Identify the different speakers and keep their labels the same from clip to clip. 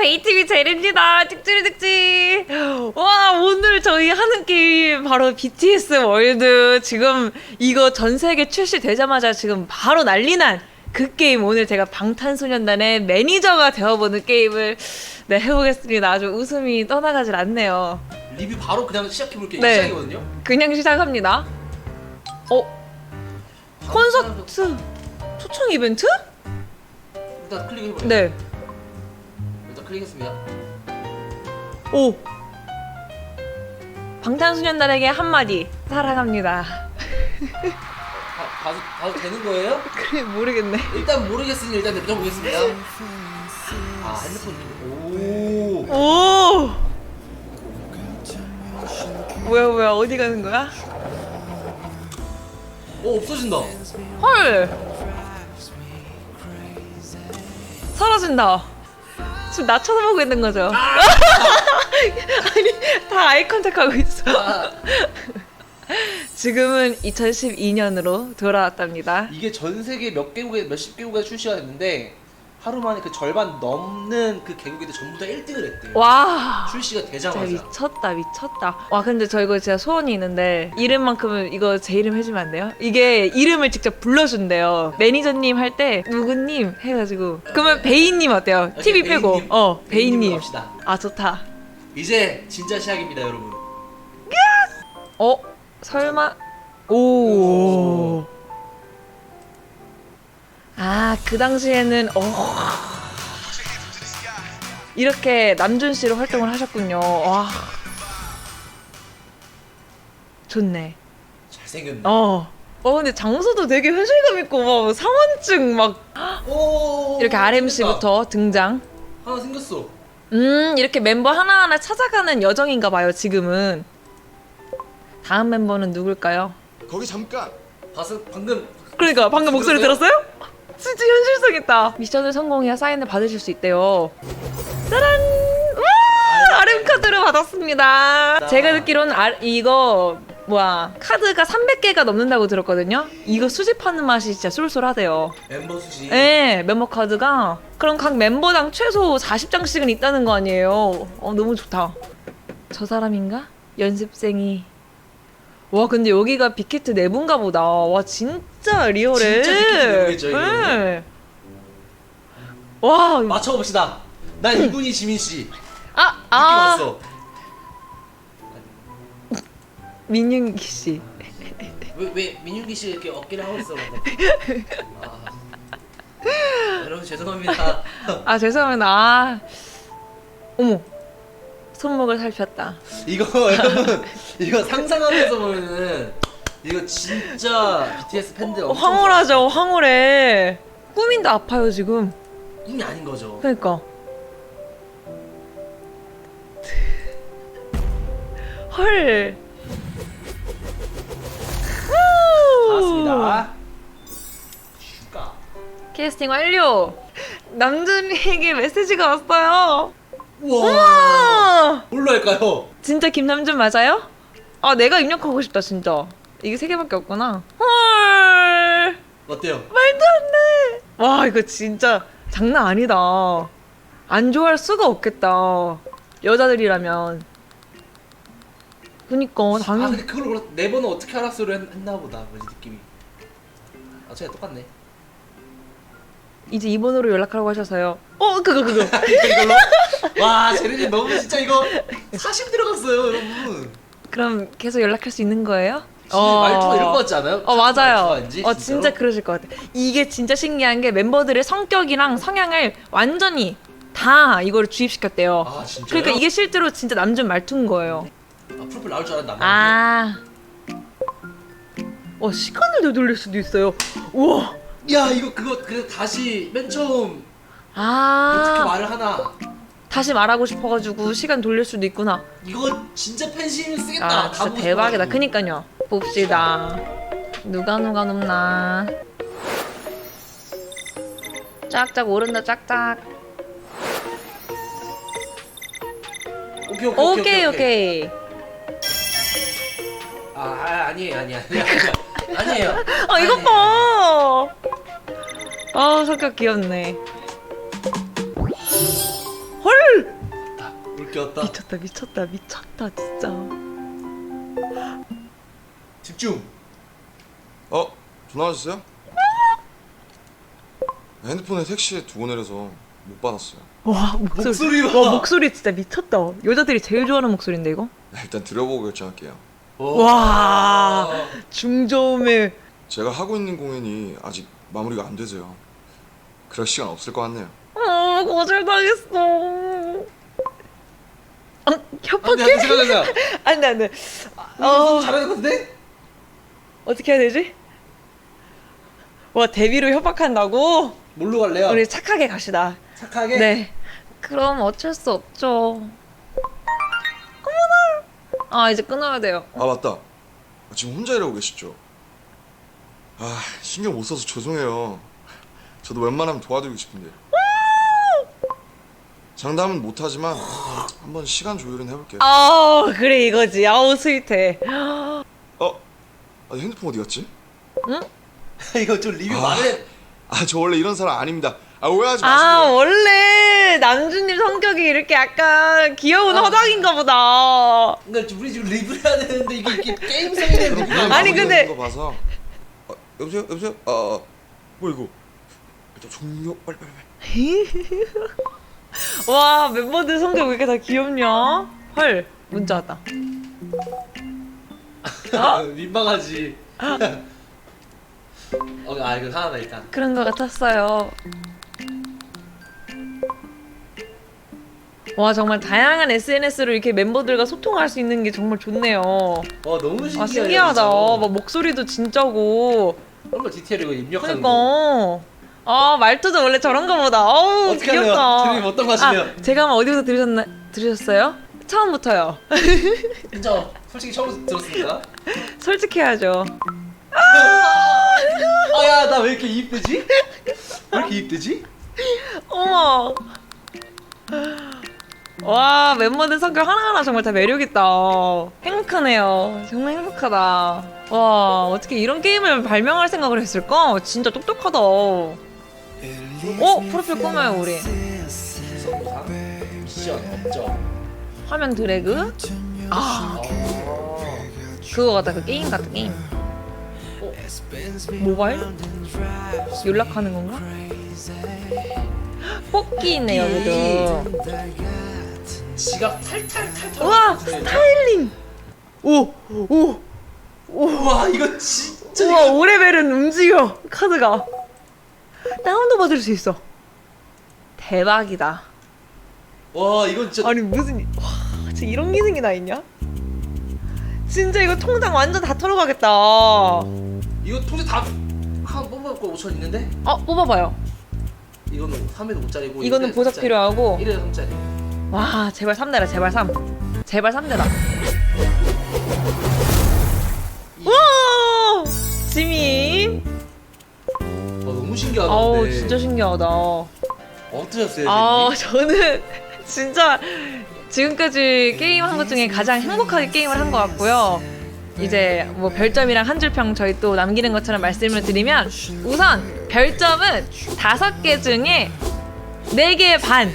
Speaker 1: 베이티비 제리입니다. 찍찍찍찍. 와, 오늘 저희 하는 게임 바로 BTS 월드. 지금 이거 전 세계 출시되자마자 지금 바로 난리난 그 게임 오늘 제가 방탄소년단의 매니저가 되어보는 게임을 네, 해보겠습니다. 아주 웃음이 떠나가질 않네요.
Speaker 2: 리뷰 바로 그냥 시작해볼게요.
Speaker 1: 네.
Speaker 2: 시작이거든요.
Speaker 1: 그냥 시작합니다. 어? 콘서트 초청 이벤트?
Speaker 2: 일단 클릭해볼게요.
Speaker 1: 네.
Speaker 2: 클릭했습니다.
Speaker 1: 오. 방탄소년단에게 한마디 사랑합니다.
Speaker 2: 가, 가도, 가도 되는 거예요?
Speaker 1: 그래 모르겠네.
Speaker 2: 일단 모르겠으니 일단 냅둬 보겠습니다. 아 핸드폰 오.
Speaker 1: 오. 뭐야 뭐야 어디 가는 거야?
Speaker 2: 오 없어진다.
Speaker 1: 헐. 사라진다. 지금 나 쳐다보고 있는 거죠? 아니 다 아이 컨택하고 있어.
Speaker 2: 아,
Speaker 1: 지금은 2012년으로 돌아왔답니다.
Speaker 2: 이게 전 세계 몇 개국에 몇십 개국에 출시가 됐는데 하루 만에 그 절반 넘는 그 개국에도 전부 다 1등을 했대요.
Speaker 1: 와.
Speaker 2: 출시가
Speaker 1: 진짜
Speaker 2: 되자마자.
Speaker 1: 미쳤다 미쳤다 와 근데 저 이거 진짜 소원이 있는데 이름만큼은 이거 제 이름 해주면 안 돼요? 이게 이름을 직접 불러준대요 매니저님 할 때 누구님 해가지고 그러면 베이님 어때요?
Speaker 2: 오케이,
Speaker 1: TV 빼고
Speaker 2: 베이님.
Speaker 1: 어
Speaker 2: 베이님으로
Speaker 1: 베이님
Speaker 2: 갑시다.
Speaker 1: 아 좋다
Speaker 2: 이제 진짜 시작입니다, 여러분.
Speaker 1: 어? 설마 오 아, 그 당시에는 어 이렇게 남준 씨로 활동을 하셨군요. 와. 좋네.
Speaker 2: 잘생겼네.
Speaker 1: 어. 어 근데 장소도 되게 회실감 있고 막 상원증 막
Speaker 2: 오.
Speaker 1: 이렇게
Speaker 2: 생겼다.
Speaker 1: RMC부터 등장.
Speaker 2: 하나 생겼어.
Speaker 1: 음 이렇게 멤버 하나하나 찾아가는 여정인가 봐요 지금은. 다음 멤버는 누굴까요?
Speaker 3: 거기 잠깐.
Speaker 2: 봤어? 방금
Speaker 1: 그러니까 방금 목소리
Speaker 2: 들었어요?
Speaker 1: 진짜 현실성 있다. 미션을 성공해야 사인을 받으실 수 있대요. 짜란! 와! RM 카드를 받았습니다. 제가 듣기로는 아, 이거 뭐야 카드가 300개가 넘는다고 들었거든요. 이거 수집하는 맛이 진짜 쏠쏠하대요.
Speaker 2: 멤버 수지.
Speaker 1: 네, 멤버 카드가 그럼 각 멤버당 최소 40장씩은 있다는 거 아니에요. 어, 너무 좋다. 저 사람인가? 연습생이. 와, 근데 여기가 빅히트 내분가 보다. 와, 진짜 리얼해.
Speaker 2: 진짜 빅히트 내분이죠, 이거는.
Speaker 1: 네. 와,
Speaker 2: 맞춰봅시다. 난 이분이 지민 씨. 느낌
Speaker 1: 아, 아,
Speaker 2: 왔어.
Speaker 1: 민윤기 씨.
Speaker 2: 왜, 왜 민윤기 씨 이렇게 어깨를 하고 있어? 근데? 아. 여러분 죄송합니다.
Speaker 1: 아, 죄송합니다. 아, 어머, 손목을 살폈다.
Speaker 2: 이거 여러분 이거 상상하면서 보면은 이거 진짜 BTS 팬들
Speaker 1: 어,
Speaker 2: 엄청
Speaker 1: 황홀하죠, 황홀해. 꾸민데 아파요 지금.
Speaker 2: 꿈이 아닌 거죠.
Speaker 1: 그러니까. 헐.
Speaker 2: 반갑습니다. 슈가.
Speaker 1: 캐스팅 완료. 남준이에게 메시지가 왔어요.
Speaker 2: 우와.
Speaker 1: 와.
Speaker 2: 뭘로 할까요?
Speaker 1: 진짜 김남준 맞아요? 아 내가 입력하고 싶다 진짜. 이게 세 개밖에 없구나. 헐.
Speaker 2: 어때요?
Speaker 1: 말도 안 돼. 와 이거 진짜 장난 아니다. 안 좋아할 수가 없겠다. 여자들이라면. 그니까
Speaker 2: 아
Speaker 1: 당연.
Speaker 2: 근데 그걸 몰라. 네 번은 어떻게 알았어를 했- 했나 보다. 왠지 느낌이. 아 제가 똑같네.
Speaker 1: 이제 2번으로 연락하라고 하셔서요. 어 그거 그거.
Speaker 2: 이걸로? 와 제르님 너무 진짜 이거 사심 들어갔어요 여러분.
Speaker 1: 그럼 계속 연락할 수 있는 거예요?
Speaker 2: 진짜 말투가 이런 거 같지 않아요?
Speaker 1: 어 맞아요.
Speaker 2: 말투가 왠지,
Speaker 1: 어
Speaker 2: 진짜로?
Speaker 1: 진짜 그러실 것 같아. 이게 진짜 신기한 게 멤버들의 성격이랑 성향을 완전히 다 이거를 주입시켰대요.
Speaker 2: 아 진짜요?
Speaker 1: 그러니까 이게 실제로 진짜 남준 말투인 거예요.
Speaker 2: 아 프로필 나올 줄 알았는데 안.
Speaker 1: 아. 와 시간을 되돌릴 수도 있어요. 우와.
Speaker 2: 야 이거 그거 그래서 다시 맨 처음 어떻게
Speaker 1: 아.
Speaker 2: 말을 하나
Speaker 1: 다시 말하고 싶어가지고 시간 돌릴 수도 있구나.
Speaker 2: 이거 진짜 팬심 쓰겠다
Speaker 1: 아
Speaker 2: 다
Speaker 1: 진짜
Speaker 2: 보고
Speaker 1: 대박이다.
Speaker 2: 싶어가지고.
Speaker 1: 그니까요. 봅시다. 누가 누가 높나. 짝짝 오른다 짝짝.
Speaker 2: 오케이 오케이
Speaker 1: 오케이 오케이.
Speaker 2: 아, 아 아니에요 아니에요 아니에요 아니에요
Speaker 1: 아 이것. 봐. 아 성격 귀엽네. 헐
Speaker 2: 웃겼다.
Speaker 1: 미쳤다 미쳤다 미쳤다 진짜.
Speaker 2: 집중.
Speaker 3: 어? 전화 왔어요? 핸드폰에 택시에 두고 내려서 못 받았어요.
Speaker 1: 와 목소리.
Speaker 2: 목소리 봐.
Speaker 1: 와 목소리 진짜 미쳤다. 여자들이 제일 좋아하는 목소리인데 이거.
Speaker 3: 네, 일단 들어보고 결정할게요.
Speaker 1: 와. 중저음의
Speaker 3: 제가 하고 있는 공연이 아직 마무리가 안 돼서요. 그럴 시간 없을 것 같네요.
Speaker 1: 어 거절당했어. 어,
Speaker 2: 안돼
Speaker 1: 협박해?
Speaker 2: 안돼 잠깐 잠깐.
Speaker 1: 안돼 안돼. 어어
Speaker 2: 잘하는 것 같은데?
Speaker 1: 어떻게 해야 되지? 와 데뷔로 협박한다고?
Speaker 2: 뭘로 갈래요?
Speaker 1: 우리 착하게 갑시다.
Speaker 2: 착하게.
Speaker 1: 네. 그럼 어쩔 수 없죠. 어머나. 아 이제 끊어야 돼요.
Speaker 3: 아 맞다. 지금 혼자 일하고 계시죠? 아 신경 못 써서 죄송해요. 저도 웬만하면 도와드리고 싶은데. 장담은 못하지만 한번 시간 조율은 해볼게요.
Speaker 1: 아 그래 이거지. 아우 스윗해.
Speaker 3: 어? 아, 핸드폰 어디 갔지?
Speaker 2: 이거 좀 리뷰
Speaker 3: 아.
Speaker 2: 말해.
Speaker 3: 아 저 원래 이런 사람 아닙니다. 아 오해하지
Speaker 1: 아
Speaker 3: 마세요.
Speaker 1: 원래 남준님 성격이 이렇게 약간 귀여운
Speaker 2: 아.
Speaker 1: 허당인가 보다.
Speaker 2: 그러니까 우리 지금 리뷰를 해야 되는데 이게 이게 게임성이 되는 리뷰.
Speaker 1: 아니, 근데-
Speaker 3: 거 봐서 어, 여보세요 여보세요 아, 아뭐 이거 일단 종료 빨리 빨리 빨리
Speaker 1: 와 멤버들 성격 왜 이렇게 다 귀엽냐? 헐 문자 왔다.
Speaker 2: 아, 민망하지. 어, 아 이거 하나다 일단.
Speaker 1: 그런 것 같았어요. 와 정말 다양한 SNS로 이렇게 멤버들과 소통할 수 있는 게 정말 좋네요.
Speaker 2: 와 너무 신기해.
Speaker 1: 아 신기하다. 막 목소리도 진짜고.
Speaker 2: 정말 디테일 이거 입력하는
Speaker 1: 그러니까.
Speaker 2: 거.
Speaker 1: 아 말투도 원래 저런가 보다. 어우
Speaker 2: 어떻게 하네요?
Speaker 1: 귀엽다.
Speaker 2: 선생님 어떤 거 하시네요?
Speaker 1: 아, 제가 아마 어디서 들으셨나 들으셨어요? 처음부터요.
Speaker 2: 진짜 솔직히 처음 들었습니다.
Speaker 1: 솔직해야죠.
Speaker 2: 아야 나 왜 이렇게 이입되지? 왜 이렇게 이입되지?
Speaker 1: 어머. 와 멤버들 성격 하나하나 정말 다 매력있다 행복하네요 정말 행복하다 와 어떻게 이런 게임을 발명할 생각을 했을까 진짜 똑똑하다 어? 프로필 꾸며요 우리
Speaker 2: 미션 업적.
Speaker 1: 화면 드래그 아
Speaker 2: 어.
Speaker 1: 그거 같다 그 게임 같다 게임
Speaker 2: 어?
Speaker 1: 모바일? 연락하는 건가? 뽑기 있네 여기도
Speaker 2: 지갑 탈탈탈탈.
Speaker 1: 우와 스타일링 오오
Speaker 2: 우와 이거 진짜.
Speaker 1: 우와 5레벨은 움직여 카드가 다운도 받을 수 있어 대박이다
Speaker 2: 와 이건 진짜.
Speaker 1: 아니 무슨 이- 와 진짜 이런 기능이 다 있냐 진짜 이거 통장 완전 다 털어가겠다 어
Speaker 2: 이거 통째 다한 뽑아갖고 5천 있는데?
Speaker 1: 뽑아봐요
Speaker 2: 이거는 3에도 5짜리고.
Speaker 1: 이거는 보석 필요하고
Speaker 2: 1에도 3짜리.
Speaker 1: 와 제발 3대라 제발 3 제발 3대다 와 지민
Speaker 2: 와 너무 신기하다.
Speaker 1: 아우
Speaker 2: 근데.
Speaker 1: 진짜 신기하다
Speaker 2: 어떠셨어요?
Speaker 1: 아? 저는 진짜 지금까지 게임 한 것 중에 가장 행복하게 게임을 한 것 같고요. 이제 뭐 별점이랑 한 줄 평 저희 또 남기는 것처럼 말씀을 드리면 우선 별점은 다섯 개 중에 네 개 반.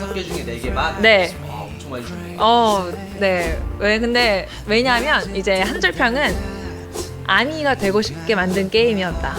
Speaker 2: 다섯 개 중에 네 개만.
Speaker 1: 네.
Speaker 2: 와 엄청 많이 주네.
Speaker 1: 어, 네. 왜 근데 왜냐하면 이제 한줄 평은 아미가 되고 싶게 만든 게임이었다.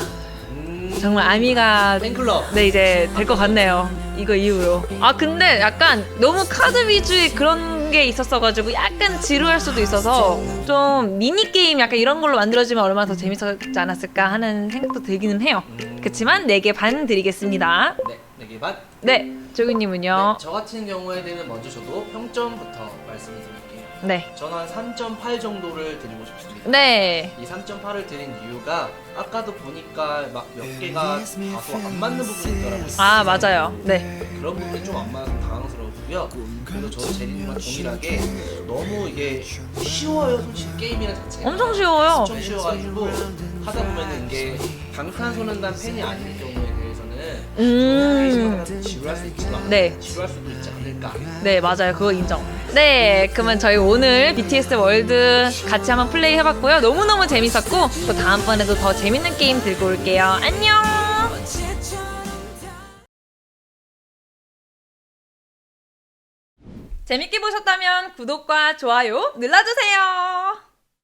Speaker 2: 음.
Speaker 1: 정말 아미가
Speaker 2: 팬클럽.
Speaker 1: 네 이제 될 것 같네요. 이거 이후로. 아 근데 약간 너무 카드 위주의 그런 게 있었어가지고 약간 지루할 수도 있어서 좀 미니 게임 약간 이런 걸로 만들어지면 얼마나 더 재밌었지 않았을까 하는 생각도 들기는 해요.
Speaker 2: 음.
Speaker 1: 그렇지만 4개 반 드리겠습니다.
Speaker 2: 네, 네 개만.
Speaker 1: 네, 조규님은요.
Speaker 2: 네, 저 같은 경우에는 먼저 저도 평점부터 말씀을 드릴게요.
Speaker 1: 네,
Speaker 2: 저는 한 3.8 정도를 드리고 싶습니다.
Speaker 1: 네,
Speaker 2: 이 3.8을 드린 이유가 아까도 보니까 막 몇 개가 다소 안 맞는 부분이 있더라고요.
Speaker 1: 아 맞아요. 네,
Speaker 2: 그런 부분이 좀 안 맞아서 당황스러웠고요. 그리고 저도 제리님과 동일하게 너무 이게 쉬워요, 솔직히 게임이라 자체가.
Speaker 1: 엄청 쉬워요.
Speaker 2: 엄청 쉬워가지고 하다 보면은 이게 방탄소년단 팬이 아닌
Speaker 1: 음,
Speaker 2: 지루할 수 있지만
Speaker 1: 네.
Speaker 2: 지루할 수도 있지 않을까.
Speaker 1: 네 맞아요. 그거 인정. 네, 그러면 저희 오늘 BTS 월드 같이 한번 플레이 해봤고요. 너무 너무 재밌었고 또 다음번에도 더 재밌는 게임 들고 올게요. 안녕. 재밌게 보셨다면 구독과 좋아요 눌러주세요.